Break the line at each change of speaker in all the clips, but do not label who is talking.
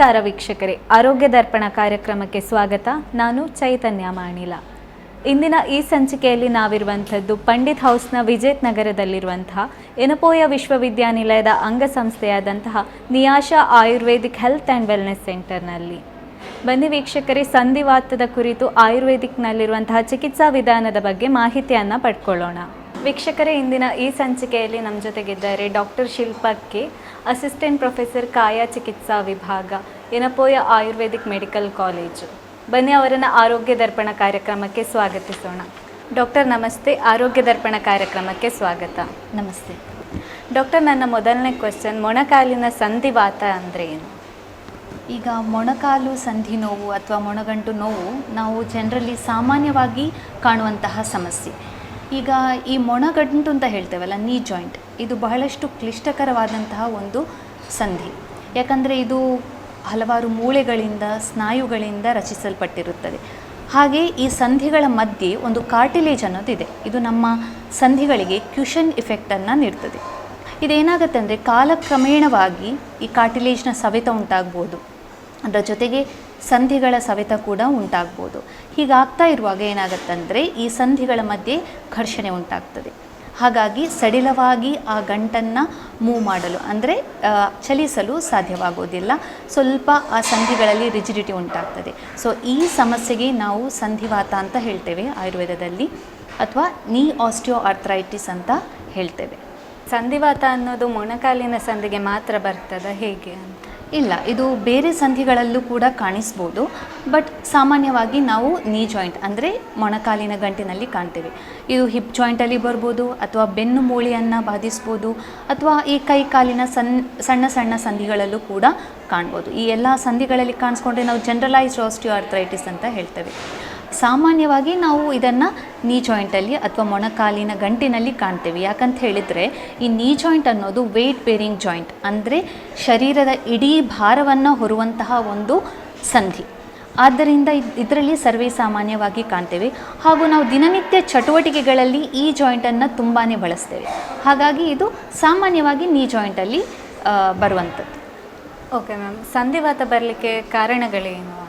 ನಮಸ್ಕಾರ ವೀಕ್ಷಕರೇ. ಆರೋಗ್ಯ ದರ್ಪಣ ಕಾರ್ಯಕ್ರಮಕ್ಕೆ ಸ್ವಾಗತ. ನಾನು ಚೈತನ್ಯ ಮಾಣಿಲ. ಇಂದಿನ ಈ ಸಂಚಿಕೆಯಲ್ಲಿ ನಾವಿರುವಂಥದ್ದು ಪಂಡಿತ್ ಹೌಸ್ನ ವಿಜೇತ್ ನಗರದಲ್ಲಿರುವಂತಹ ಎನಪೋಯ ವಿಶ್ವವಿದ್ಯಾನಿಲಯದ ಅಂಗಸಂಸ್ಥೆಯಾದಂತಹ Niyasha ayurvedic health and wellness ಸೆಂಟರ್ನಲ್ಲಿ. ಬನ್ನಿ ವೀಕ್ಷಕರೇ, ಸಂಧಿವಾತದ ಕುರಿತು ಆಯುರ್ವೇದಿಕ್ನಲ್ಲಿರುವಂತಹ ಚಿಕಿತ್ಸಾ ವಿಧಾನದ ಬಗ್ಗೆ ಮಾಹಿತಿಯನ್ನು ಪಡ್ಕೊಳ್ಳೋಣ. ವೀಕ್ಷಕರೇ, ಇಂದಿನ ಈ ಸಂಚಿಕೆಯಲ್ಲಿ ನಮ್ಮ ಜೊತೆಗಿದ್ದಾರೆ ಡಾಕ್ಟರ್ ಶಿಲ್ಪಕ್ಕೆ ಅಸಿಸ್ಟೆಂಟ್ ಪ್ರೊಫೆಸರ್ ಕಾಯಾ ಚಿಕಿತ್ಸಾ ವಿಭಾಗ, ಎನಪೋಯ ಆಯುರ್ವೇದಿಕ್ ಮೆಡಿಕಲ್ ಕಾಲೇಜು. ಬನ್ನಿ ಅವರನ್ನು ಆರೋಗ್ಯ ದರ್ಪಣ ಕಾರ್ಯಕ್ರಮಕ್ಕೆ ಸ್ವಾಗತಿಸೋಣ. ಡಾಕ್ಟರ್, ನಮಸ್ತೆ. ಆರೋಗ್ಯ ದರ್ಪಣ ಕಾರ್ಯಕ್ರಮಕ್ಕೆ ಸ್ವಾಗತ.
ನಮಸ್ತೆ.
ಡಾಕ್ಟರ್, ನನ್ನ ಮೊದಲನೇ ಕ್ವೆಶ್ಚನ್, ಮೊಣಕಾಲಿನ ಸಂಧಿವಾತ ಅಂದರೆ ಏನು?
ಈಗ ಮೊಣಕಾಲು ಸಂಧಿ ನೋವು ಅಥವಾ ಮೊಣಗಂಟು ನೋವು ನಾವು ಜನರಲ್ಲಿ ಸಾಮಾನ್ಯವಾಗಿ ಕಾಣುವಂತಹ ಸಮಸ್ಯೆ. ಈಗ ಈ ಮೊಣಗಂಟು ಅಂತ ಹೇಳ್ತೇವಲ್ಲ ನೀ ಜಾಯಿಂಟ್ ಇದು ಬಹಳಷ್ಟು ಕ್ಲಿಷ್ಟಕರವಾದಂತಹ ಒಂದು ಸಂಧಿ. ಯಾಕಂದರೆ ಇದು ಹಲವಾರು ಮೂಳೆಗಳಿಂದ, ಸ್ನಾಯುಗಳಿಂದ ರಚಿಸಲ್ಪಟ್ಟಿರುತ್ತದೆ. ಹಾಗೆ ಈ ಸಂಧಿಗಳ ಮಧ್ಯೆ ಒಂದು ಕಾರ್ಟಿಲೇಜ್ ಅನ್ನೋದಿದೆ. ಇದು ನಮ್ಮ ಸಂಧಿಗಳಿಗೆ ಕ್ಯುಷನ್ ಇಫೆಕ್ಟನ್ನು ನೀಡ್ತದೆ. ಇದೇನಾಗುತ್ತೆ ಅಂದರೆ ಕಾಲಕ್ರಮೇಣವಾಗಿ ಈ ಕಾರ್ಟಿಲೇಜ್ನ ಸವೆತ ಉಂಟಾಗ್ಬೋದು. ಅದರ ಜೊತೆಗೆ ಸಂಧಿಗಳ ಸವೆತ ಕೂಡ ಉಂಟಾಗ್ಬೋದು. ಹೀಗಾಗ್ತಾ ಇರುವಾಗ ಏನಾಗುತ್ತಂದರೆ ಈ ಸಂಧಿಗಳ ಮಧ್ಯೆ ಘರ್ಷಣೆ ಉಂಟಾಗ್ತದೆ. ಹಾಗಾಗಿ ಸಡಿಲವಾಗಿ ಆ ಗಂಟನ್ನು ಮೂವ್ ಮಾಡಲು, ಅಂದರೆ ಚಲಿಸಲು ಸಾಧ್ಯವಾಗೋದಿಲ್ಲ. ಸ್ವಲ್ಪ ಆ ಸಂಧಿಗಳಲ್ಲಿ ರಿಜಿಡಿಟಿ ಉಂಟಾಗ್ತದೆ. ಸೊ, ಈ ಸಮಸ್ಯೆಗೆ ನಾವು ಸಂಧಿವಾತ ಅಂತ ಹೇಳ್ತೇವೆ ಆಯುರ್ವೇದದಲ್ಲಿ, ಅಥವಾ ನೀ ಆಸ್ಟಿಯೋ ಆರ್ಥ್ರೈಟಿಸ್ ಅಂತ ಹೇಳ್ತೇವೆ.
ಸಂಧಿವಾತ ಅನ್ನೋದು ಮೊಣಕಾಲಿನ ಸಂಧಿಗೆ ಮಾತ್ರ ಬರ್ತದ, ಹೇಗೆ ಅಂತ?
ಇಲ್ಲ, ಇದು ಬೇರೆ ಸಂಧಿಗಳಲ್ಲೂ ಕೂಡ ಕಾಣಿಸ್ಬೋದು. ಬಟ್ ಸಾಮಾನ್ಯವಾಗಿ ನಾವು ನೀ ಜಾಯಿಂಟ್ ಅಂದರೆ ಮೊಣಕಾಲಿನ ಗಂಟಿನಲ್ಲಿ ಕಾಣ್ತೇವೆ. ಇದು ಹಿಪ್ ಜಾಯಿಂಟಲ್ಲಿ ಬರ್ಬೋದು, ಅಥವಾ ಬೆನ್ನು ಮೂಳೆಯನ್ನು ಬಾಧಿಸ್ಬೋದು, ಅಥವಾ ಈ ಕೈ ಕಾಲಿನ ಸಣ್ಣ ಸಣ್ಣ ಸಂಧಿಗಳಲ್ಲೂ ಕೂಡ ಕಾಣ್ಬೋದು. ಈ ಎಲ್ಲ ಸಂಧಿಗಳಲ್ಲಿ ಕಾಣಿಸ್ಕೊಂಡ್ರೆ ನಾವು ಜನರಲೈಸ್ಡ್ ಆಸ್ಟಿಯೋ ಅಂತ ಹೇಳ್ತೇವೆ. ಸಾಮಾನ್ಯವಾಗಿ ನಾವು ಇದನ್ನು ನೀ ಜಾಯಿಂಟಲ್ಲಿ ಅಥವಾ ಮೊಣಕಾಲಿನ ಗಂಟಿನಲ್ಲಿ ಕಾಣ್ತೇವೆ. ಯಾಕಂತ ಹೇಳಿದರೆ, ಈ ನೀ ಜಾಯಿಂಟ್ ಅನ್ನೋದು ವೆಯ್ಟ್ ಬೇರಿಂಗ್ ಜಾಯಿಂಟ್ ಅಂದರೆ ಶರೀರದ ಇಡೀ ಭಾರವನ್ನು ಹೊರುವಂತಹ ಒಂದು ಸಂಧಿ. ಆದ್ದರಿಂದ ಇದರಲ್ಲಿ ಸರ್ವೇ ಸಾಮಾನ್ಯವಾಗಿ ಕಾಣ್ತೇವೆ. ಹಾಗೂ ನಾವು ದಿನನಿತ್ಯ ಚಟುವಟಿಕೆಗಳಲ್ಲಿ ಈ ಜಾಯಿಂಟನ್ನು ತುಂಬಾ ಬಳಸ್ತೇವೆ. ಹಾಗಾಗಿ ಇದು ಸಾಮಾನ್ಯವಾಗಿ ನೀ ಜಾಯಿಂಟಲ್ಲಿ ಬರುವಂಥದ್ದು
ಓಕೆ ಮ್ಯಾಮ್ ಸಂಧಿವಾತ ಬರಲಿಕ್ಕೆ ಕಾರಣಗಳೇನು?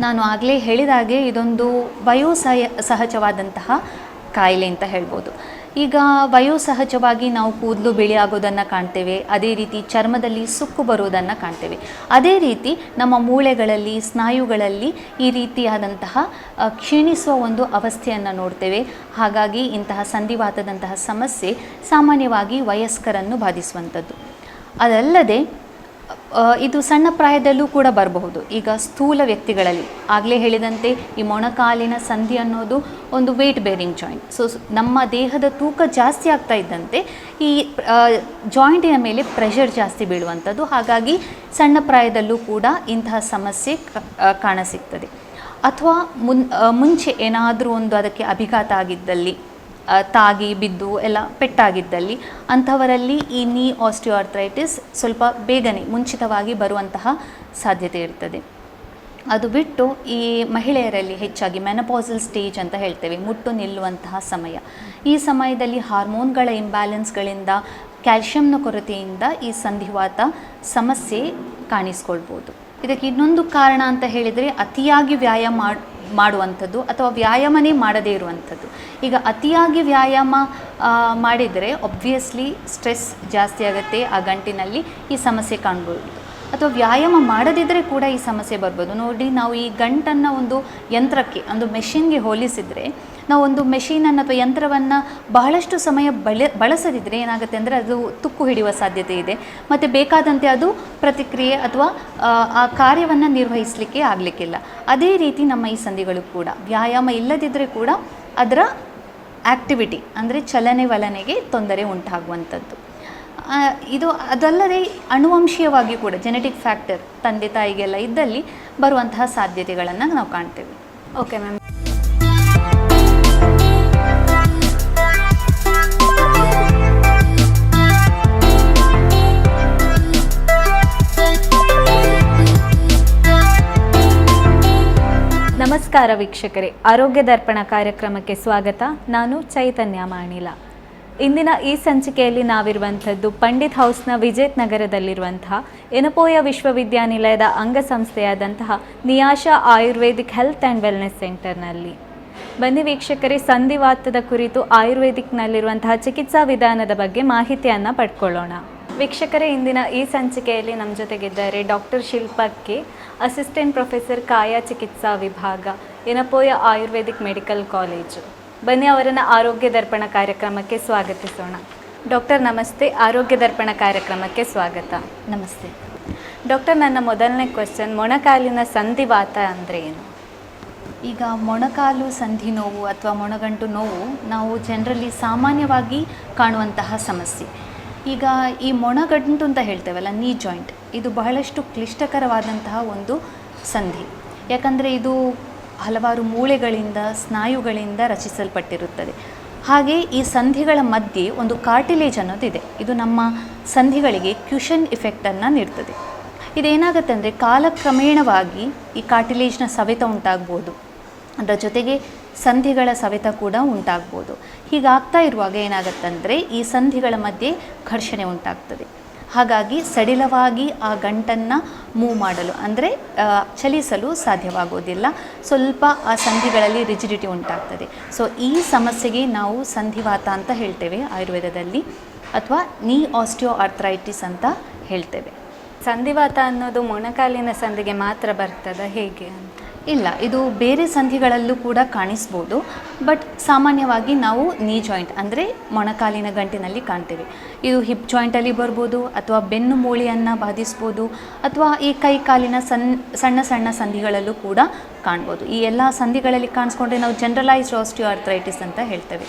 ನಾನು ಆಗಲೇ ಹೇಳಿದ ಹಾಗೆ ಇದೊಂದು ವಯೋ ಸಹಜವಾದಂತಹ ಕಾಯಿಲೆ ಅಂತ ಹೇಳ್ಬೋದು. ಈಗ ವಯೋ ಸಹಜವಾಗಿ ನಾವು ಕೂದಲು ಬಿಳಿ ಆಗೋದನ್ನು ಕಾಣ್ತೇವೆ, ಅದೇ ರೀತಿ ಚರ್ಮದಲ್ಲಿ ಸುಕ್ಕು ಬರುವುದನ್ನು ಕಾಣ್ತೇವೆ. ಅದೇ ರೀತಿ ನಮ್ಮ ಮೂಳೆಗಳಲ್ಲಿ, ಸ್ನಾಯುಗಳಲ್ಲಿ ಈ ರೀತಿಯಾದಂತಹ ಕ್ಷೀಣಿಸುವ ಒಂದು ಅವಸ್ಥೆಯನ್ನು ನೋಡ್ತೇವೆ. ಹಾಗಾಗಿ ಇಂತಹ ಸಂಧಿವಾತದಂತಹ ಸಮಸ್ಯೆ ಸಾಮಾನ್ಯವಾಗಿ ವಯಸ್ಕರನ್ನು ಬಾಧಿಸುವಂಥದ್ದು. ಅದಲ್ಲದೆ ಇದು ಸಣ್ಣ ಪ್ರಾಯದಲ್ಲೂ ಕೂಡ ಬರಬಹುದು. ಈಗ ಸ್ಥೂಲ ವ್ಯಕ್ತಿಗಳಲ್ಲಿ ಆಗಲೇ ಹೇಳಿದಂತೆ ಈ ಮೊಣಕಾಲಿನ ಸಂಧಿ ಅನ್ನೋದು ಒಂದು ವೆಯ್ಟ್ ಬೇರಿಂಗ್ ಜಾಯಿಂಟ್ ಸೊ, ನಮ್ಮ ದೇಹದ ತೂಕ ಜಾಸ್ತಿ ಆಗ್ತಾ ಇದ್ದಂತೆ ಈ ಜಾಯಿಂಟಿನ ಮೇಲೆ ಪ್ರೆಷರ್ ಜಾಸ್ತಿ ಬೀಳುವಂಥದ್ದು. ಹಾಗಾಗಿ ಸಣ್ಣ ಪ್ರಾಯದಲ್ಲೂ ಕೂಡ ಇಂತಹ ಸಮಸ್ಯೆ ಕಾಣಸಿಗ್ತದೆ ಅಥವಾ ಮುನ್ ಮುಂಚೆ ಏನಾದರೂ ಒಂದು ಅದಕ್ಕೆ ಅಭಿಘಾತ ಆಗಿದ್ದಲ್ಲಿ ತಾಗಿ, ಬಿದ್ದು ಎಲ್ಲ ಪೆಟ್ಟಾಗಿದ್ದಲ್ಲಿ ಅಂಥವರಲ್ಲಿ ಈ ನೀ ಆಸ್ಟಿಯೋಆರ್ಥ್ರೈಟಿಸ್ ಸ್ವಲ್ಪ ಬೇಗನೆ ಮುಂಚಿತವಾಗಿ ಬರುವಂತಹ ಸಾಧ್ಯತೆ ಇರ್ತದೆ. ಅದು ಬಿಟ್ಟು ಈ ಮಹಿಳೆಯರಲ್ಲಿ ಹೆಚ್ಚಾಗಿ ಮೆನಪಾಸಲ್ ಸ್ಟೇಜ್ ಅಂತ ಹೇಳ್ತೇವೆ, ಮುಟ್ಟು ನಿಲ್ಲುವಂತಹ ಸಮಯ. ಈ ಸಮಯದಲ್ಲಿ ಹಾರ್ಮೋನ್ಗಳ ಇಂಬ್ಯಾಲೆನ್ಸ್ಗಳಿಂದ, ಕ್ಯಾಲ್ಶಿಯಂನ ಕೊರತೆಯಿಂದ ಈ ಸಂಧಿವಾತ ಸಮಸ್ಯೆ ಕಾಣಿಸ್ಕೊಳ್ಬೋದು. ಇದಕ್ಕೆ ಇನ್ನೊಂದು ಕಾರಣ ಅಂತ ಹೇಳಿದರೆ ಅತಿಯಾಗಿ ವ್ಯಾಯಾಮ ಮಾಡುವಂಥದ್ದು ಅಥವಾ ವ್ಯಾಯಾಮನೇ ಮಾಡದೇ ಇರುವಂಥದ್ದು. ಈಗ ಅತಿಯಾಗಿ ವ್ಯಾಯಾಮ ಮಾಡಿದರೆ ಒಬ್ವಿಯಸ್ಲಿ ಸ್ಟ್ರೆಸ್ ಜಾಸ್ತಿ ಆಗುತ್ತೆ ಆ ಗಂಟಿನಲ್ಲಿ ಈ ಸಮಸ್ಯೆ ಕಾಣ್ಬೋದು. ಅಥವಾ ವ್ಯಾಯಾಮ ಮಾಡದಿದ್ದರೆ ಕೂಡ ಈ ಸಮಸ್ಯೆ ಬರ್ಬೋದು. ನೋಡಿ, ನಾವು ಈ ಗಂಟನ್ನು ಒಂದು ಯಂತ್ರಕ್ಕೆ, ಒಂದು ಮೆಷಿನ್ಗೆ ಹೋಲಿಸಿದರೆ ನಾವು ಒಂದು ಮೆಷೀನನ್ನು ಅಥವಾ ಯಂತ್ರವನ್ನು ಬಹಳಷ್ಟು ಸಮಯ ಬಳ ಬಳಸದಿದ್ದರೆ ಏನಾಗುತ್ತೆ ಅಂದರೆ ಅದು ತುಕ್ಕು ಹಿಡಿಯುವ ಸಾಧ್ಯತೆ ಇದೆ. ಮತ್ತು ಬೇಕಾದಂತೆ ಅದು ಪ್ರತಿಕ್ರಿಯೆ ಅಥವಾ ಆ, ಕಾರ್ಯವನ್ನು ನಿರ್ವಹಿಸಲಿಕ್ಕೆ ಆಗಲಿಕ್ಕಿಲ್ಲ. ಅದೇ ರೀತಿ ನಮ್ಮ ಈ ಸಂಧಿಗಳು ಕೂಡ ವ್ಯಾಯಾಮ ಇಲ್ಲದಿದ್ದರೆ ಕೂಡ ಅದರ ಆ್ಯಕ್ಟಿವಿಟಿ ಅಂದರೆ ಚಲನೆ ವಲನೆಗೆ ತೊಂದರೆ ಉಂಟಾಗುವಂಥದ್ದು. ಇದು ಅದಲ್ಲದೆ ಅನುವಂಶೀಯವಾಗಿ ಕೂಡ ಜೆನೆಟಿಕ್ ಫ್ಯಾಕ್ಟರ್ ತಂದೆ ತಾಯಿಗೆಲ್ಲ ಇದ್ದಲ್ಲಿ ಬರುವಂತಹ ಸಾಧ್ಯತೆಗಳನ್ನು ನಾವು ಕಾಣ್ತೇವೆ.
ಓಕೆ ಮ್ಯಾಮ್ ನಮಸ್ಕಾರ ವೀಕ್ಷಕರೇ. ಆರೋಗ್ಯ ದರ್ಪಣ ಕಾರ್ಯಕ್ರಮಕ್ಕೆ ಸ್ವಾಗತ. ನಾನು ಚೈತನ್ಯ ಮಾಣಿಲ. ಇಂದಿನ ಈ ಸಂಚಿಕೆಯಲ್ಲಿ ನಾವಿರುವಂಥದ್ದು ಪಂಡಿತ್ ಹೌಸ್ನ ವಿಜೇತ್ ನಗರದಲ್ಲಿರುವಂತಹ ಎನಪೋಯ ವಿಶ್ವವಿದ್ಯಾನಿಲಯದ ಅಂಗಸಂಸ್ಥೆಯಾದಂತಹ Niyasha ayurvedic health and wellness ಸೆಂಟರ್ನಲ್ಲಿ. ಬನ್ನಿ ವೀಕ್ಷಕರೇ, ಸಂಧಿವಾತದ ಕುರಿತು ಆಯುರ್ವೇದಿಕ್ನಲ್ಲಿರುವಂತಹ ಚಿಕಿತ್ಸಾ ವಿಧಾನದ ಬಗ್ಗೆ ಮಾಹಿತಿಯನ್ನು ಪಡ್ಕೊಳ್ಳೋಣ. ವೀಕ್ಷಕರೇ, ಇಂದಿನ ಈ ಸಂಚಿಕೆಯಲ್ಲಿ ನಮ್ಮ ಜೊತೆಗಿದ್ದಾರೆ ಡಾಕ್ಟರ್ ಶಿಲ್ಪಕ್ಕೆ ಅಸಿಸ್ಟೆಂಟ್ ಪ್ರೊಫೆಸರ್ ಕಾಯಾ ಚಿಕಿತ್ಸಾ ವಿಭಾಗ, ಎನಪೋಯ ಆಯುರ್ವೇದಿಕ್ ಮೆಡಿಕಲ್ ಕಾಲೇಜು. ಬನ್ನಿ ಅವರನ್ನು ಆರೋಗ್ಯ ದರ್ಪಣ ಕಾರ್ಯಕ್ರಮಕ್ಕೆ ಸ್ವಾಗತಿಸೋಣ. ಡಾಕ್ಟರ್, ನಮಸ್ತೆ. ಆರೋಗ್ಯ ದರ್ಪಣ ಕಾರ್ಯಕ್ರಮಕ್ಕೆ ಸ್ವಾಗತ.
ನಮಸ್ತೆ.
ಡಾಕ್ಟರ್, ನನ್ನ ಮೊದಲನೇ ಕ್ವೆಶ್ಚನ್, ಮೊಣಕಾಲಿನ ಸಂಧಿವಾತ ಅಂದರೆ ಏನು?
ಈಗ ಮೊಣಕಾಲು ಸಂಧಿ ನೋವು ಅಥವಾ ಮೊಣಗಂಟು ನೋವು ನಾವು ಜನರಲ್ಲಿ ಸಾಮಾನ್ಯವಾಗಿ ಕಾಣುವಂತಹ ಸಮಸ್ಯೆ. ಈಗ ಈ ಮೊಣಗಂಟು ಅಂತ ಹೇಳ್ತೇವಲ್ಲ ನೀ ಜಾಯಿಂಟ್ ಇದು ಬಹಳಷ್ಟು ಕ್ಲಿಷ್ಟಕರವಾದಂತಹ ಒಂದು ಸಂಧಿ. ಯಾಕಂದರೆ ಇದು ಹಲವಾರು ಮೂಳೆಗಳಿಂದ, ಸ್ನಾಯುಗಳಿಂದ ರಚಿಸಲ್ಪಟ್ಟಿರುತ್ತದೆ. ಹಾಗೆ ಈ ಸಂಧಿಗಳ ಮಧ್ಯೆ ಒಂದು ಕಾರ್ಟಿಲೇಜ್ ಅನ್ನೋದಿದೆ. ಇದು ನಮ್ಮ ಸಂಧಿಗಳಿಗೆ ಕ್ಯೂಷನ್ ಇಫೆಕ್ಟನ್ನು ನೀಡ್ತದೆ. ಇದೇನಾಗುತ್ತೆ ಅಂದರೆ ಕಾಲಕ್ರಮೇಣವಾಗಿ ಈ ಕಾರ್ಟಿಲೇಜ್ನ ಸವೆತ ಉಂಟಾಗ್ಬೋದು. ಅದರ ಜೊತೆಗೆ ಸಂಧಿಗಳ ಸವೆತ ಕೂಡ ಉಂಟಾಗ್ಬೋದು. ಹೀಗಾಗ್ತಾ ಇರುವಾಗ ಏನಾಗುತ್ತಂದರೆ ಈ ಸಂಧಿಗಳ ಮಧ್ಯೆ ಘರ್ಷಣೆ ಉಂಟಾಗ್ತದೆ. ಹಾಗಾಗಿ ಸಡಿಲವಾಗಿ ಆ ಗಂಟನ್ನು ಮೂವ್ ಮಾಡಲು, ಅಂದರೆ ಚಲಿಸಲು ಸಾಧ್ಯವಾಗೋದಿಲ್ಲ. ಸ್ವಲ್ಪ ಆ ಸಂಧಿಗಳಲ್ಲಿ ರಿಜಿಡಿಟಿ ಉಂಟಾಗ್ತದೆ. ಸೊ, ಈ ಸಮಸ್ಯೆಗೆ ನಾವು ಸಂಧಿವಾತ ಅಂತ ಹೇಳ್ತೇವೆ ಆಯುರ್ವೇದದಲ್ಲಿ, ಅಥವಾ ನೀ ಆಸ್ಟಿಯೋ ಆರ್ಥ್ರೈಟಿಸ್ ಅಂತ ಹೇಳ್ತೇವೆ.
ಸಂಧಿವಾತ ಅನ್ನೋದು ಮೊಣಕಾಲಿನ ಸಂಧಿಗೆ ಮಾತ್ರ ಬರ್ತದ, ಹೇಗೆ ಅಂತ?
ಇಲ್ಲ, ಇದು ಬೇರೆ ಸಂಧಿಗಳಲ್ಲೂ ಕೂಡ ಕಾಣಿಸ್ಬೋದು, ಬಟ್ ಸಾಮಾನ್ಯವಾಗಿ ನಾವು ನೀ ಜಾಯಿಂಟ್ ಅಂದರೆ ಮೊಣಕಾಲಿನ ಗಂಟಿನಲ್ಲಿ ಕಾಣ್ತೇವೆ. ಇದು ಹಿಪ್ ಜಾಯಿಂಟಲ್ಲಿ ಬರ್ಬೋದು, ಅಥವಾ ಬೆನ್ನು ಮೂಳೆಯನ್ನು ಬಾಧಿಸ್ಬೋದು, ಅಥವಾ ಈ ಕೈ ಕಾಲಿನ ಸಣ್ಣ ಸಣ್ಣ ಸಂಧಿಗಳಲ್ಲೂ ಕೂಡ ಕಾಣ್ಬೋದು. ಈ ಎಲ್ಲ ಸಂಧಿಗಳಲ್ಲಿ ಕಾಣಿಸ್ಕೊಂಡ್ರೆ ನಾವು ಜನರಲೈಸ್ಡ್ ಆಸ್ಟಿಯೋ ಆರ್ಥ್ರೈಟಿಸ್ ಅಂತ ಹೇಳ್ತೇವೆ.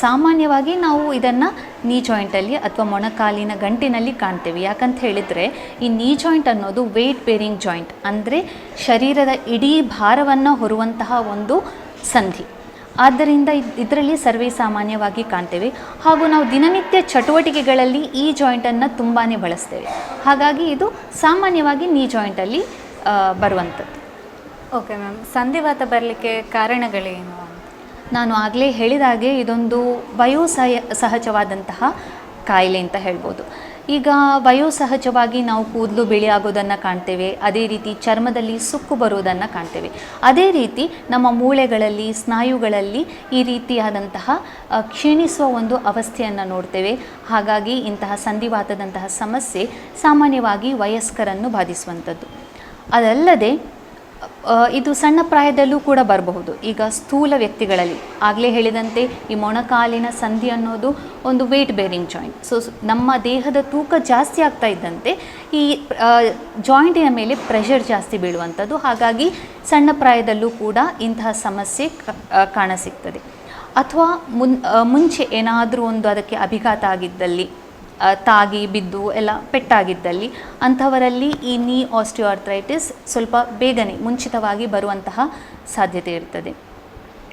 ಸಾಮಾನ್ಯವಾಗಿ ನಾವು ಇದನ್ನು ನೀ ಜಾಯಿಂಟಲ್ಲಿ ಅಥವಾ ಮೊಣಕಾಲಿನ ಗಂಟಿನಲ್ಲಿ ಕಾಣ್ತೇವೆ. ಯಾಕಂತ ಹೇಳಿದರೆ, ಈ ನೀ ಜಾಯಿಂಟ್ ಅನ್ನೋದು ವೆಯ್ಟ್ ಬೇರಿಂಗ್ ಜಾಯಿಂಟ್ ಅಂದರೆ ಶರೀರದ ಇಡೀ ಭಾರವನ್ನು ಹೊರುವಂತಹ ಒಂದು ಸಂಧಿ. ಆದ್ದರಿಂದ ಇದರಲ್ಲಿ ಸರ್ವೇ ಸಾಮಾನ್ಯವಾಗಿ ಕಾಣ್ತೇವೆ. ಹಾಗೂ ನಾವು ದಿನನಿತ್ಯ ಚಟುವಟಿಕೆಗಳಲ್ಲಿ ಈ ಜಾಯಿಂಟನ್ನು ತುಂಬಾ ಬಳಸ್ತೇವೆ. ಹಾಗಾಗಿ ಇದು ಸಾಮಾನ್ಯವಾಗಿ ನೀ ಜಾಯಿಂಟಲ್ಲಿ ಬರುವಂಥದ್ದು
ಓಕೆ ಮ್ಯಾಮ್ ಸಂಧಿವಾತ ಬರಲಿಕ್ಕೆ ಕಾರಣಗಳೇನು?
ನಾನು ಆಗಲೇ ಹೇಳಿದಾಗೆ ಇದೊಂದು ವಯೋಸಹ ಸಹಜವಾದಂತಹ ಕಾಯಿಲೆ ಅಂತ ಹೇಳ್ಬೋದು. ಈಗ ವಯೋಸಹಜವಾಗಿ ನಾವು ಕೂದಲು ಬಿಳಿ ಆಗೋದನ್ನು ಕಾಣ್ತೇವೆ, ಅದೇ ರೀತಿ ಚರ್ಮದಲ್ಲಿ ಸುಕ್ಕು ಬರುವುದನ್ನು ಕಾಣ್ತೇವೆ. ಅದೇ ರೀತಿ ನಮ್ಮ ಮೂಳೆಗಳಲ್ಲಿ, ಸ್ನಾಯುಗಳಲ್ಲಿ ಈ ರೀತಿಯಾದಂತಹ ಕ್ಷೀಣಿಸುವ ಒಂದು ಅವಸ್ಥೆಯನ್ನು ನೋಡ್ತೇವೆ. ಹಾಗಾಗಿ ಇಂತಹ ಸಂಧಿವಾತದಂತಹ ಸಮಸ್ಯೆ ಸಾಮಾನ್ಯವಾಗಿ ವಯಸ್ಕರನ್ನು ಬಾಧಿಸುವಂಥದ್ದು. ಅದಲ್ಲದೆ ಇದು ಸಣ್ಣ ಪ್ರಾಯದಲ್ಲೂ ಕೂಡ ಬರಬಹುದು. ಈಗ ಸ್ಥೂಲ ವ್ಯಕ್ತಿಗಳಲ್ಲಿ ಆಗಲೇ ಹೇಳಿದಂತೆ ಈ ಮೊಣಕಾಲಿನ ಸಂಧಿ ಅನ್ನೋದು ಒಂದು ವೇಟ್ ಬೇರಿಂಗ್ ಜಾಯಿಂಟ್ ಸೊ, ನಮ್ಮ ದೇಹದ ತೂಕ ಜಾಸ್ತಿ ಆಗ್ತಾ ಇದ್ದಂತೆ ಈ ಜಾಯಿಂಟಿನ ಮೇಲೆ ಪ್ರೆಷರ್ ಜಾಸ್ತಿ ಬೀಳುವಂಥದ್ದು. ಹಾಗಾಗಿ ಸಣ್ಣ ಪ್ರಾಯದಲ್ಲೂ ಕೂಡ ಇಂತಹ ಸಮಸ್ಯೆ ಕಾಣಸಿಗ್ತದೆ ಅಥವಾ ಮುನ್ ಮುಂಚೆ ಏನಾದರೂ ಒಂದು ಅದಕ್ಕೆ ಅಭಿಘಾತ ಆಗಿದ್ದಲ್ಲಿ ತಾಗಿ ಬಿದ್ದು ಎಲ್ಲ ಪೆಟ್ಟಾಗಿದ್ದಲ್ಲಿ ಅಂಥವರಲ್ಲಿ ಈ ನೀ ಆಸ್ಟಿಯೋಆರ್ಥ್ರೈಟಿಸ್ ಸ್ವಲ್ಪ ಬೇಗನೆ ಮುಂಚಿತವಾಗಿ ಬರುವಂತಹ ಸಾಧ್ಯತೆ ಇರ್ತದೆ.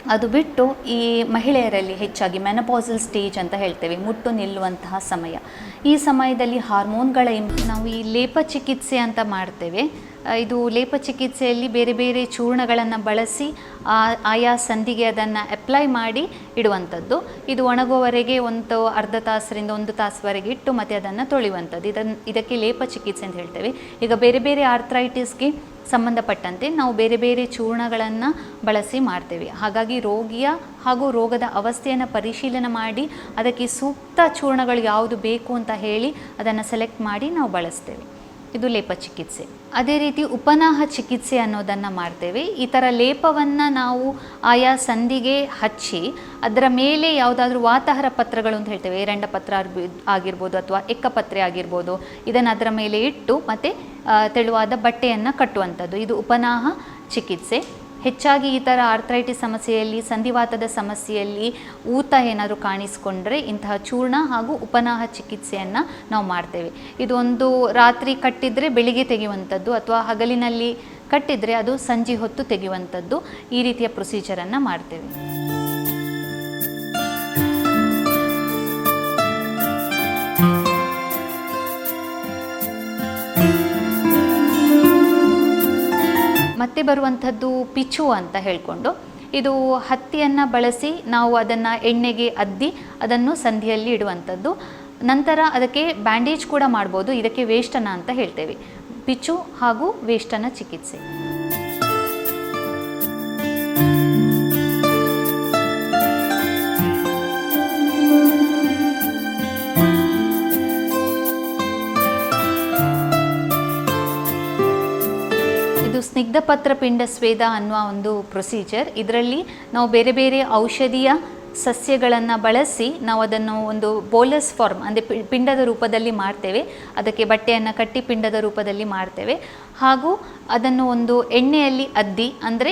ಅದು ಬಿಟ್ಟು ಈ ಮಹಿಳೆಯರಲ್ಲಿ ಹೆಚ್ಚಾಗಿ ಮೆನಪಾಸಲ್ ಸ್ಟೇಜ್ ಅಂತ ಹೇಳ್ತೇವೆ, ಮುಟ್ಟು ನಿಲ್ಲುವಂತಹ ಸಮಯ. ಈ ಸಮಯದಲ್ಲಿ ಹಾರ್ಮೋನ್ಗಳ ನಾವು ಈ ಲೇಪ ಚಿಕಿತ್ಸೆ ಅಂತ ಮಾಡ್ತೇವೆ. ಇದು ಲೇಪ ಚಿಕಿತ್ಸೆಯಲ್ಲಿ ಬೇರೆ ಬೇರೆ ಚೂರ್ಣಗಳನ್ನು ಬಳಸಿ, ಆ, ಆಯಾ ಸಂಧಿಗೆ ಅದನ್ನು ಅಪ್ಲೈ ಮಾಡಿ ಇಡುವಂಥದ್ದು. ಇದು ಒಣಗುವವರೆಗೆ ಒಂದು ಅರ್ಧ ತಾಸರಿಂದ ಒಂದು ತಾಸುವರೆಗೆ ಇಟ್ಟು ಮತ್ತೆ ಅದನ್ನು ತೊಳೆಯುವಂಥದ್ದು. ಇದನ್ನು ಇದಕ್ಕೆ ಲೇಪ ಚಿಕಿತ್ಸೆ ಅಂತ ಹೇಳ್ತೇವೆ. ಈಗ ಬೇರೆ ಬೇರೆ ಆರ್ಥ್ರೈಟಿಸ್ಗೆ ಸಂಬಂಧಪಟ್ಟಂತೆ ನಾವು ಬೇರೆ ಬೇರೆ ಚೂರ್ಣಗಳನ್ನು ಬಳಸಿ ಮಾಡ್ತೇವೆ. ಹಾಗಾಗಿ ರೋಗಿಯ ಹಾಗೂ ರೋಗದ ಅವಸ್ಥೆಯನ್ನು ಪರಿಶೀಲನೆ ಮಾಡಿ, ಅದಕ್ಕೆ ಸೂಕ್ತ ಚೂರ್ಣಗಳು ಯಾವುದು ಬೇಕು ಅಂತ ಹೇಳಿ ಅದನ್ನು ಸೆಲೆಕ್ಟ್ ಮಾಡಿ ನಾವು ಬಳಸ್ತೇವೆ. ಇದು ಲೇಪ ಚಿಕಿತ್ಸೆ. ಅದೇ ರೀತಿ ಉಪನಾಹ ಚಿಕಿತ್ಸೆ ಅನ್ನೋದನ್ನು ಮಾಡ್ತೇವೆ. ಈ ಥರ ಲೇಪವನ್ನು ನಾವು ಆಯಾ ಸಂಧಿಗೆ ಹಚ್ಚಿ ಅದರ ಮೇಲೆ ಯಾವುದಾದ್ರೂ ವಾತಾಹಾರ ಪತ್ರಗಳು ಅಂತ ಹೇಳ್ತೇವೆ. ಎರಂಡ ಪತ್ರ ಆಗಿರ್ಬೋದು ಅಥವಾ ಎಕ್ಕಪತ್ರೆ ಆಗಿರ್ಬೋದು. ಇದನ್ನು ಅದರ ಮೇಲೆ ಇಟ್ಟು ಮತ್ತು ತೆಳುವಾದ ಬಟ್ಟೆಯನ್ನು ಕಟ್ಟುವಂಥದ್ದು. ಇದು ಉಪನಾಹ ಚಿಕಿತ್ಸೆ. ಹೆಚ್ಚಾಗಿ ಈ ಥರ ಆರ್ಥ್ರೈಟಿಸ್ ಸಮಸ್ಯೆಯಲ್ಲಿ, ಸಂಧಿವಾತದ ಸಮಸ್ಯೆಯಲ್ಲಿ ಊತ ಏನಾದರೂ ಕಾಣಿಸ್ಕೊಂಡ್ರೆ ಇಂತಹ ಚೂರ್ಣ ಹಾಗೂ ಉಪನಾಹ ಚಿಕಿತ್ಸೆಯನ್ನು ನಾವು ಮಾಡ್ತೇವೆ. ಇದೊಂದು ರಾತ್ರಿ ಕಟ್ಟಿದರೆ ಬೆಳಿಗ್ಗೆ ತೆಗೆಯುವಂಥದ್ದು ಅಥವಾ ಹಗಲಿನಲ್ಲಿ ಕಟ್ಟಿದರೆ ಅದು ಸಂಜೆ ಹೊತ್ತು ತೆಗೆಯುವಂಥದ್ದು ಈ ರೀತಿಯ ಪ್ರೊಸೀಜರನ್ನು ಮಾಡ್ತೇವೆ. ಮತ್ತೆ ಬರುವಂಥದ್ದು ಪಿಚು ಅಂತ ಹೇಳಿಕೊಂಡು ಇದು ಹತ್ತಿಯನ್ನು ಬಳಸಿ ನಾವು ಅದನ್ನು ಎಣ್ಣೆಗೆ ಅದ್ದಿ ಅದನ್ನು ಸಂಧಿಯಲ್ಲಿ ಇಡುವಂಥದ್ದು. ನಂತರ ಅದಕ್ಕೆ ಬ್ಯಾಂಡೇಜ್ ಕೂಡ ಮಾಡ್ಬೋದು. ಇದಕ್ಕೆ ವೇಷ್ಟನ ಅಂತ ಹೇಳ್ತೇವೆ. ಪಿಚು ಹಾಗೂ ವೇಷ್ಟನ ಚಿಕಿತ್ಸೆ. ಇದು ಪಿಂಡ ಸ್ವೇದ ಅನ್ನುವ ಒಂದು ಪ್ರೊಸೀಜರ್ ಇದರಲ್ಲಿ ನಾವು ಬೇರೆ ಬೇರೆ ಔಷಧೀಯ ಸಸ್ಯಗಳನ್ನು ಬಳಸಿ ನಾವು ಅದನ್ನು ಒಂದು ಬೋಲಸ್ ಫಾರ್ಮ್, ಅಂದರೆ ಪಿಂಡದ ರೂಪದಲ್ಲಿ ಮಾಡ್ತೇವೆ. ಅದಕ್ಕೆ ಬಟ್ಟೆಯನ್ನು ಕಟ್ಟಿ ಪಿಂಡದ ರೂಪದಲ್ಲಿ ಮಾಡ್ತೇವೆ. ಹಾಗೂ ಅದನ್ನು ಒಂದು ಎಣ್ಣೆಯಲ್ಲಿ ಅದ್ದಿ, ಅಂದರೆ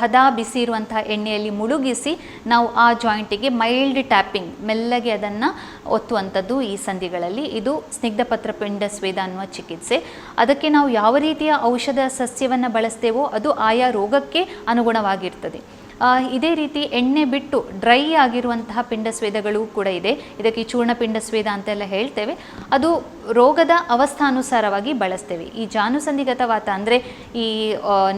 ಹದ ಬಿಸಿ ಇರುವಂತಹ ಎಣ್ಣೆಯಲ್ಲಿ ಮುಳುಗಿಸಿ ನಾವು ಆ ಜಾಯಿಂಟಿಗೆ ಮೈಲ್ಡ್ ಟ್ಯಾಪಿಂಗ್ ಮೆಲ್ಲಗೆ ಅದನ್ನು ಒತ್ತುವಂಥದ್ದು ಈ ಸಂಧಿಗಳಲ್ಲಿ. ಇದು ಸ್ನಿಗ್ಧ ಪತ್ರಪಿಂಡ ಸ್ವೇದ ಅನ್ನುವ ಚಿಕಿತ್ಸೆ. ಅದಕ್ಕೆ ನಾವು ಯಾವ ರೀತಿಯ ಔಷಧ ಸಸ್ಯವನ್ನು ಬಳಸ್ತೇವೋ ಅದು ಆಯಾ ರೋಗಕ್ಕೆ ಅನುಗುಣವಾಗಿರ್ತದೆ. ಇದೇ ರೀತಿ ಎಣ್ಣೆ ಬಿಟ್ಟು ಡ್ರೈ ಆಗಿರುವಂತಹ ಪಿಂಡಸ್ವೇದಗಳು ಕೂಡ ಇದೆ. ಇದಕ್ಕೆ ಚೂರ್ಣ ಪಿಂಡಸ್ವೇದ ಅಂತೆಲ್ಲ ಹೇಳ್ತೇವೆ. ಅದು ರೋಗದ ಅವಸ್ಥಾನುಸಾರವಾಗಿ ಬಳಸ್ತೇವೆ. ಈ ಜಾನುಸಂಧಿಗತ ವಾತ ಅಂದರೆ ಈ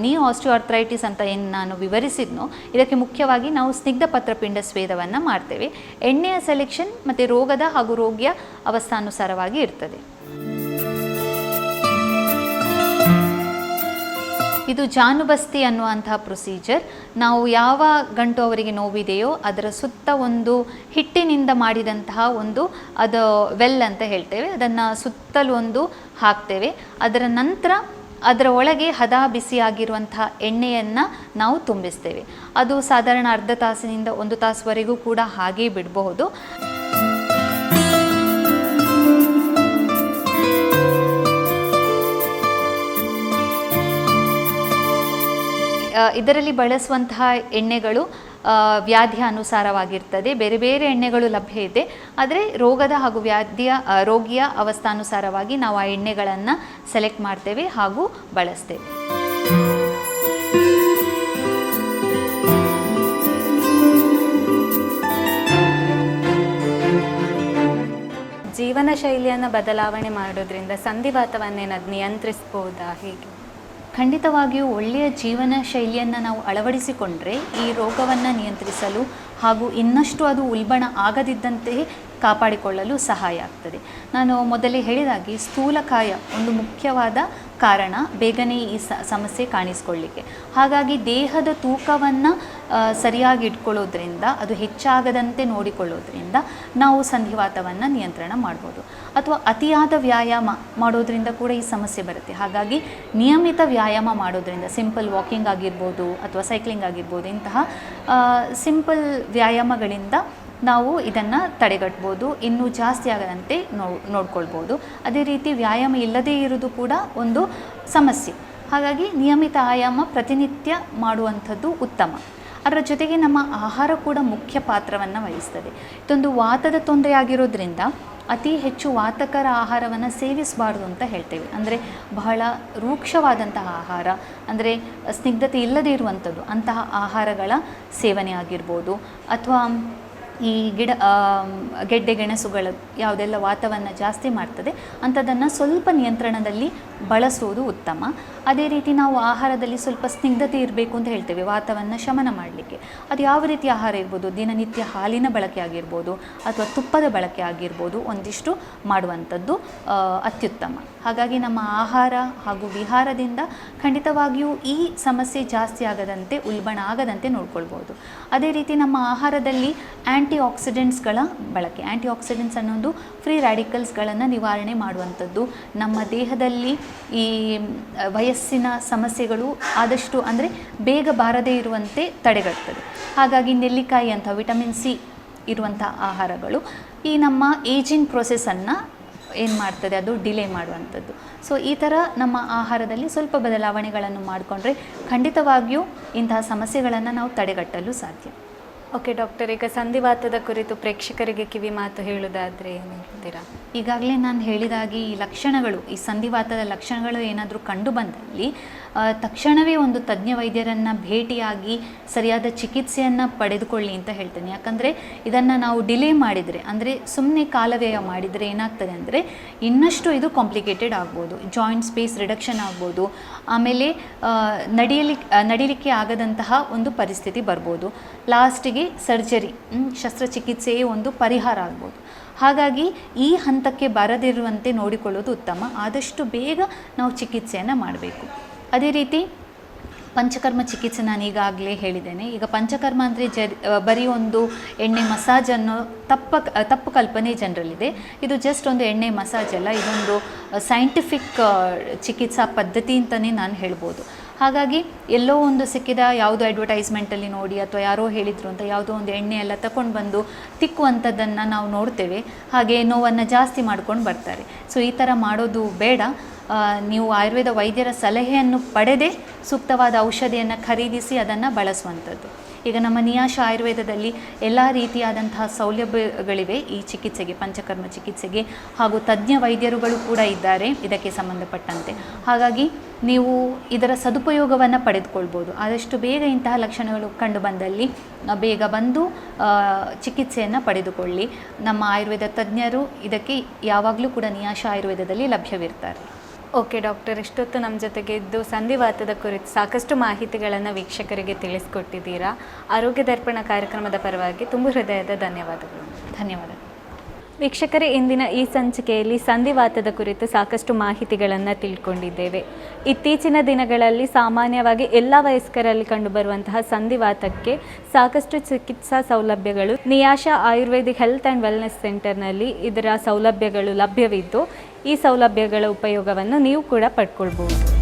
ನೀ ಆಸ್ಟಿಯೋಆರ್ಥ್ರೈಟಿಸ್ ಅಂತ ಏನು ನಾನು ವಿವರಿಸಿದ್ನೋ, ಇದಕ್ಕೆ ಮುಖ್ಯವಾಗಿ ನಾವು ಸ್ನಿಗ್ಧ ಪತ್ರಪಿಂಡ ಸ್ವೇದವನ್ನು ಮಾಡ್ತೇವೆ. ಎಣ್ಣೆಯ ಸೆಲೆಕ್ಷನ್ ಮತ್ತು ರೋಗದ ಹಾಗೂ ರೋಗಿಯ ಅವಸ್ಥಾನುಸಾರವಾಗಿ ಇರ್ತದೆ. ಇದು ಜಾನುಬಸ್ತಿ ಅನ್ನುವಂಥ ಪ್ರೊಸೀಜರ್ ನಾವು ಯಾವ ಗಂಟು ಅವರಿಗೆ ನೋವಿದೆಯೋ ಅದರ ಸುತ್ತ ಒಂದು ಹಿಟ್ಟಿನಿಂದ ಮಾಡಿದಂತಹ ಒಂದು ಅದು ವೆಲ್ ಅಂತ ಹೇಳ್ತೇವೆ. ಅದನ್ನು ಸುತ್ತಲೂ ಒಂದು ಹಾಕ್ತೇವೆ. ಅದರ ನಂತರ ಅದರ ಒಳಗೆ ಹದ ಬಿಸಿಯಾಗಿರುವಂತಹ ಎಣ್ಣೆಯನ್ನು ನಾವು ತುಂಬಿಸ್ತೇವೆ. ಅದು ಸಾಧಾರಣ ಅರ್ಧ ತಾಸಿನಿಂದ ಒಂದು ತಾಸುವರೆಗೂ ಕೂಡ ಹಾಗೇ ಬಿಡಬಹುದು. ಇದರಲ್ಲಿ ಬಳಸುವಂತಹ ಎಣ್ಣೆಗಳು ವ್ಯಾಧಿಯ ಅನುಸಾರವಾಗಿರ್ತದೆ. ಬೇರೆ ಬೇರೆ ಎಣ್ಣೆಗಳು ಲಭ್ಯ ಇದೆ. ಆದರೆ ರೋಗದ ಹಾಗೂ ವ್ಯಾಧಿಯ ರೋಗಿಯ ಅವಸ್ಥಾನುಸಾರವಾಗಿ ನಾವು ಆ ಎಣ್ಣೆಗಳನ್ನು ಸೆಲೆಕ್ಟ್ ಮಾಡ್ತೇವೆ ಹಾಗೂ ಬಳಸ್ತೇವೆ.
ಜೀವನ ಶೈಲಿಯನ್ನು ಬದಲಾವಣೆ ಮಾಡೋದ್ರಿಂದ ಸಂಧಿವಾತವನ್ನೇನದು ನಿಯಂತ್ರಿಸ್ಬೋದಾ ಹೇಗೆ?
ಖಂಡಿತವಾಗಿಯೂ ಒಳ್ಳೆಯ ಜೀವನ ಶೈಲಿಯನ್ನು ನಾವು ಅಳವಡಿಸಿಕೊಂಡ್ರೆ ಈ ರೋಗವನ್ನು ನಿಯಂತ್ರಿಸಲು ಹಾಗೂ ಇನ್ನಷ್ಟು ಅದು ಉಲ್ಬಣ ಆಗದಿದ್ದಂತೆ ಕಾಪಾಡಿಕೊಳ್ಳಲು ಸಹಾಯ ಆಗ್ತದೆ. ನಾನು ಮೊದಲೇ ಹೇಳಿದಾಗಿ ಸ್ಥೂಲಕಾಯ ಒಂದು ಮುಖ್ಯವಾದ ಕಾರಣ ಬೇಗನೆ ಈ ಸಮಸ್ಯೆ ಕಾಣಿಸ್ಕೊಳ್ಳಿಕ್ಕೆ. ಹಾಗಾಗಿ ದೇಹದ ತೂಕವನ್ನು ಸರಿಯಾಗಿ ಇಟ್ಕೊಳ್ಳೋದ್ರಿಂದ ಅದು ಹೆಚ್ಚಾಗದಂತೆ ನೋಡಿಕೊಳ್ಳೋದ್ರಿಂದ ನಾವು ಸಂಧಿವಾತವನ್ನು ನಿಯಂತ್ರಣ ಮಾಡ್ಬೋದು. ಅಥವಾ ಅತಿಯಾದ ವ್ಯಾಯಾಮ ಮಾಡೋದ್ರಿಂದ ಕೂಡ ಈ ಸಮಸ್ಯೆ ಬರುತ್ತೆ. ಹಾಗಾಗಿ ನಿಯಮಿತ ವ್ಯಾಯಾಮ ಮಾಡೋದ್ರಿಂದ, ಸಿಂಪಲ್ ವಾಕಿಂಗ್ ಆಗಿರ್ಬೋದು ಅಥವಾ ಸೈಕ್ಲಿಂಗ್ ಆಗಿರ್ಬೋದು, ಇಂತಹ ಸಿಂಪಲ್ ವ್ಯಾಯಾಮಗಳಿಂದ ನಾವು ಇದನ್ನು ತಡೆಗಟ್ಬೋದು. ಇನ್ನೂ ಜಾಸ್ತಿ ಆಗದಂತೆ ನೋ, ನೋಡ್ಕೊಳ್ಬೋದು. ಅದೇ ರೀತಿ ವ್ಯಾಯಾಮ ಇಲ್ಲದೇ ಇರೋದು ಕೂಡ ಒಂದು ಸಮಸ್ಯೆ. ಹಾಗಾಗಿ ನಿಯಮಿತ ಆಯಾಮ ಪ್ರತಿನಿತ್ಯ ಮಾಡುವಂಥದ್ದು ಉತ್ತಮ. ಅದರ ಜೊತೆಗೆ ನಮ್ಮ ಆಹಾರ ಕೂಡ ಮುಖ್ಯ ಪಾತ್ರವನ್ನು ವಹಿಸ್ತದೆ. ಇದೊಂದು ವಾತದ ತೊಂದರೆ ಆಗಿರೋದ್ರಿಂದ ಅತಿ ಹೆಚ್ಚು ವಾತಕರ ಆಹಾರವನ್ನು ಸೇವಿಸಬಾರ್ದು ಅಂತ ಹೇಳ್ತೇವೆ. ಅಂದರೆ ಬಹಳ ರೂಕ್ಷವಾದಂತಹ ಆಹಾರ, ಅಂದರೆ ಸ್ನಿಗ್ಧತೆ ಇಲ್ಲದೇ ಇರುವಂಥದ್ದು ಅಂತಹ ಆಹಾರಗಳ ಸೇವನೆ ಆಗಿರ್ಬೋದು. ಅಥವಾ ಈ ಗಿಡ ಗೆಡ್ಡೆ ಗೆಣಸುಗಳು ಯಾವುದೆಲ್ಲ ವಾತವನ್ನು ಜಾಸ್ತಿ ಮಾಡ್ತದೆ, ಅಂಥದ್ದನ್ನು ಸ್ವಲ್ಪ ನಿಯಂತ್ರಣದಲ್ಲಿ ಬಳಸುವುದು ಉತ್ತಮ. ಅದೇ ರೀತಿ ನಾವು ಆಹಾರದಲ್ಲಿ ಸ್ವಲ್ಪ ಸ್ನಿಗ್ಧತೆ ಇರಬೇಕು ಅಂತ ಹೇಳ್ತೇವೆ, ವಾತವನ್ನು ಶಮನ ಮಾಡಲಿಕ್ಕೆ. ಅದು ಯಾವ ರೀತಿ ಆಹಾರ ಇರ್ಬೋದು? ದಿನನಿತ್ಯ ಹಾಲಿನ ಬಳಕೆ ಆಗಿರ್ಬೋದು ಅಥವಾ ತುಪ್ಪದ ಬಳಕೆ ಆಗಿರ್ಬೋದು, ಒಂದಿಷ್ಟು ಮಾಡುವಂಥದ್ದು ಅತ್ಯುತ್ತಮ. ಹಾಗಾಗಿ ನಮ್ಮ ಆಹಾರ ಹಾಗೂ ವಿಹಾರದಿಂದ ಖಂಡಿತವಾಗಿಯೂ ಈ ಸಮಸ್ಯೆ ಜಾಸ್ತಿ ಆಗದಂತೆ, ಉಲ್ಬಣ ಆಗದಂತೆ ನೋಡ್ಕೊಳ್ಬೋದು. ಅದೇ ರೀತಿ ನಮ್ಮ ಆಹಾರದಲ್ಲಿ ಆ್ಯಂಟಿ ಆಕ್ಸಿಡೆಂಟ್ಸ್ಗಳ ಬಳಕೆ. ಆ್ಯಂಟಿ ಆಕ್ಸಿಡೆಂಟ್ಸ್ ಅನ್ನೋದು ಫ್ರೀ ರ್ಯಾಡಿಕಲ್ಸ್ಗಳನ್ನು ನಿವಾರಣೆ ಮಾಡುವಂಥದ್ದು. ನಮ್ಮ ದೇಹದಲ್ಲಿ ಈ ವಯಸ್ಸಿನ ಸಮಸ್ಯೆಗಳು ಆದಷ್ಟು ಅಂದರೆ ಬೇಗ ಬಾರದೇ ಇರುವಂತೆ ತಡೆಗಟ್ಟುತ್ತದೆ ಹಾಗಾಗಿ ನೆಲ್ಲಿಕಾಯಿ ಅಂತ ವಿಟಮಿನ್ ಸಿ ಇರುವಂಥ ಆಹಾರಗಳು. ಈ ನಮ್ಮ ಏಜಿಂಗ್ ಪ್ರೊಸೆಸನ್ನು ಏನು ಮಾಡ್ತದೆ? ಅದು ಡಿಲೇ ಮಾಡುವಂಥದ್ದು. ಸೊ, ಈ ಥರ ನಮ್ಮ ಆಹಾರದಲ್ಲಿ ಸ್ವಲ್ಪ ಬದಲಾವಣೆಗಳನ್ನು ಮಾಡಿಕೊಂಡ್ರೆ ಖಂಡಿತವಾಗಿಯೂ ಇಂತಹ ಸಮಸ್ಯೆಗಳನ್ನು ನಾವು ತಡೆಗಟ್ಟಲು ಸಾಧ್ಯ.
ಓಕೆ, ಡಾಕ್ಟರ್, ಈಗ ಸಂಧಿವಾತದ ಕುರಿತು ಪ್ರೇಕ್ಷಕರಿಗೆ ಕಿವಿ ಮಾತು ಹೇಳುವುದಾದ್ರೆ ಏನು ಹೇಳ್ತೀರಾ?
ಈಗಾಗಲೇ ನಾನು ಹೇಳಿದಾಗಿ ಈ ಲಕ್ಷಣಗಳು, ಈ ಸಂಧಿವಾತದ ಲಕ್ಷಣಗಳು ಏನಾದರೂ ಕಂಡು ಬಂದಲ್ಲಿ ತಕ್ಷಣವೇ ಒಂದು ತಜ್ಞ ವೈದ್ಯರನ್ನು ಭೇಟಿಯಾಗಿ ಸರಿಯಾದ ಚಿಕಿತ್ಸೆಯನ್ನು ಪಡೆದುಕೊಳ್ಳಿ ಅಂತ ಹೇಳ್ತೇನೆ. ಯಾಕಂದರೆ ಇದನ್ನು ನಾವು ಡಿಲೇ ಮಾಡಿದರೆ, ಅಂದರೆ ಸುಮ್ಮನೆ ಕಾಲವ್ಯಯ ಮಾಡಿದರೆ ಏನಾಗ್ತದೆ ಅಂದರೆ ಇನ್ನಷ್ಟು ಇದು ಕಾಂಪ್ಲಿಕೇಟೆಡ್ ಆಗ್ಬೋದು. ಜಾಯಿಂಟ್ ಸ್ಪೇಸ್ ರಿಡಕ್ಷನ್ ಆಗ್ಬೋದು. ಆಮೇಲೆ ನಡೆಯಲಿ, ನಡೀಲಿಕ್ಕೆ ಆಗದಂತಹ ಒಂದು ಪರಿಸ್ಥಿತಿ ಬರ್ಬೋದು. ಲಾಸ್ಟಿಗೆ ಸರ್ಜರಿ ಶಸ್ತ್ರಚಿಕಿತ್ಸೆಯೇ ಒಂದು ಪರಿಹಾರ ಆಗ್ಬೋದು. ಹಾಗಾಗಿ ಈ ಹಂತಕ್ಕೆ ಬರದಿರುವಂತೆ ನೋಡಿಕೊಳ್ಳೋದು ಉತ್ತಮ. ಆದಷ್ಟು ಬೇಗ ನಾವು ಚಿಕಿತ್ಸೆಯನ್ನು ಮಾಡಬೇಕು. ಅದೇ ರೀತಿ ಪಂಚಕರ್ಮ ಚಿಕಿತ್ಸೆ ನಾನು ಈಗಾಗಲೇ ಹೇಳಿದ್ದೇನೆ. ಈಗ ಪಂಚಕರ್ಮ ಅಂದರೆ ಜ ಬರೀ ಒಂದು ಎಣ್ಣೆ ಮಸಾಜ್ ಅನ್ನೋ ತಪ್ಪ ತಪ್ಪು ಕಲ್ಪನೆ ಜನರಲ್ಲಿದೆ. ಇದು ಜಸ್ಟ್ ಒಂದು ಎಣ್ಣೆ ಮಸಾಜ್ ಅಲ್ಲ, ಇದೊಂದು ಸೈಂಟಿಫಿಕ್ ಚಿಕಿತ್ಸಾ ಪದ್ಧತಿ ಅಂತಲೇ ನಾನು ಹೇಳ್ಬೋದು. ಹಾಗಾಗಿ ಎಲ್ಲೋ ಒಂದು ಸಿಕ್ಕಿದ ಯಾವುದೋ ಅಡ್ವರ್ಟೈಸ್ಮೆಂಟಲ್ಲಿ ನೋಡಿ ಅಥವಾ ಯಾರೋ ಹೇಳಿದರು ಅಂತ ಯಾವುದೋ ಒಂದು ಎಣ್ಣೆ ಎಲ್ಲ ತಗೊಂಡು ಬಂದು ತಿಕ್ಕುವಂಥದ್ದನ್ನು ನಾವು ನೋಡ್ತೇವೆ. ಹಾಗೆ ನೋವನ್ನು ಜಾಸ್ತಿ ಮಾಡ್ಕೊಂಡು ಬರ್ತಾರೆ. ಸೊ ಈ ಥರ ಮಾಡೋದು ಬೇಡ. ನೀವು ಆಯುರ್ವೇದ ವೈದ್ಯರ ಸಲಹೆಯನ್ನು ಪಡೆದೇ ಸೂಕ್ತವಾದ ಔಷಧಿಯನ್ನು ಖರೀದಿಸಿ ಅದನ್ನು ಬಳಸುವಂಥದ್ದು ಈಗ ನಮ್ಮ ನಿಯಾಶ ಆಯುರ್ವೇದದಲ್ಲಿ ಎಲ್ಲ ರೀತಿಯಾದಂತಹ ಸೌಲಭ್ಯಗಳಿವೆ ಈ ಚಿಕಿತ್ಸೆಗೆ, ಪಂಚಕರ್ಮ ಚಿಕಿತ್ಸೆಗೆ ಹಾಗೂ ತಜ್ಞ ವೈದ್ಯರುಗಳು ಕೂಡ ಇದ್ದಾರೆ ಇದಕ್ಕೆ ಸಂಬಂಧಪಟ್ಟಂತೆ. ಹಾಗಾಗಿ ನೀವು ಇದರ ಸದುಪಯೋಗವನ್ನು ಪಡೆದುಕೊಳ್ಬೋದು. ಆದಷ್ಟು ಬೇಗ ಇಂತಹ ಲಕ್ಷಣಗಳು ಕಂಡು ಬಂದಲ್ಲಿ ಬೇಗ ಬಂದು ಚಿಕಿತ್ಸೆಯನ್ನು ಪಡೆದುಕೊಳ್ಳಿ. ನಮ್ಮ ಆಯುರ್ವೇದ ತಜ್ಞರು ಇದಕ್ಕೆ ಯಾವಾಗಲೂ ಕೂಡ ನಿಯಾಶ ಆಯುರ್ವೇದದಲ್ಲಿ ಲಭ್ಯವಿರ್ತಾರೆ.
Okay, doctor. ಇಷ್ಟೊತ್ತು ನಮ್ಮ ಜೊತೆಗೆ ಇದ್ದು ಸಂಧಿವಾತದ ಕುರಿತು ಸಾಕಷ್ಟು ಮಾಹಿತಿಗಳನ್ನು ವೀಕ್ಷಕರಿಗೆ ತಿಳಿಸ್ಕೊಟ್ಟಿದ್ದೀರಾ. ಆರೋಗ್ಯ ದರ್ಪಣ ಕಾರ್ಯಕ್ರಮದ ಪರವಾಗಿ ತುಂಬ ಹೃದಯದ ಧನ್ಯವಾದಗಳು.
ಧನ್ಯವಾದ
ವೀಕ್ಷಕರೇ, ಇಂದಿನ ಈ ಸಂಚಿಕೆಯಲ್ಲಿ ಸಂಧಿವಾತದ ಕುರಿತು ಸಾಕಷ್ಟು ಮಾಹಿತಿಗಳನ್ನು ತಿಳ್ಕೊಂಡಿದ್ದೇವೆ. ಇತ್ತೀಚಿನ ದಿನಗಳಲ್ಲಿ ಸಾಮಾನ್ಯವಾಗಿ ಎಲ್ಲ ವಯಸ್ಕರಲ್ಲಿ ಕಂಡುಬರುವಂತಹ ಸಂಧಿವಾತಕ್ಕೆ ಸಾಕಷ್ಟು ಚಿಕಿತ್ಸಾ ಸೌಲಭ್ಯಗಳು, Niyasha ayurvedic health and wellness ಸೆಂಟರ್ನಲ್ಲಿ ಇದರ ಸೌಲಭ್ಯಗಳು ಲಭ್ಯವಿದ್ದು, ಈ ಸೌಲಭ್ಯಗಳ ಉಪಯೋಗವನ್ನು ನೀವು ಕೂಡ ಪಡ್ಕೊಳ್ಬಹುದು.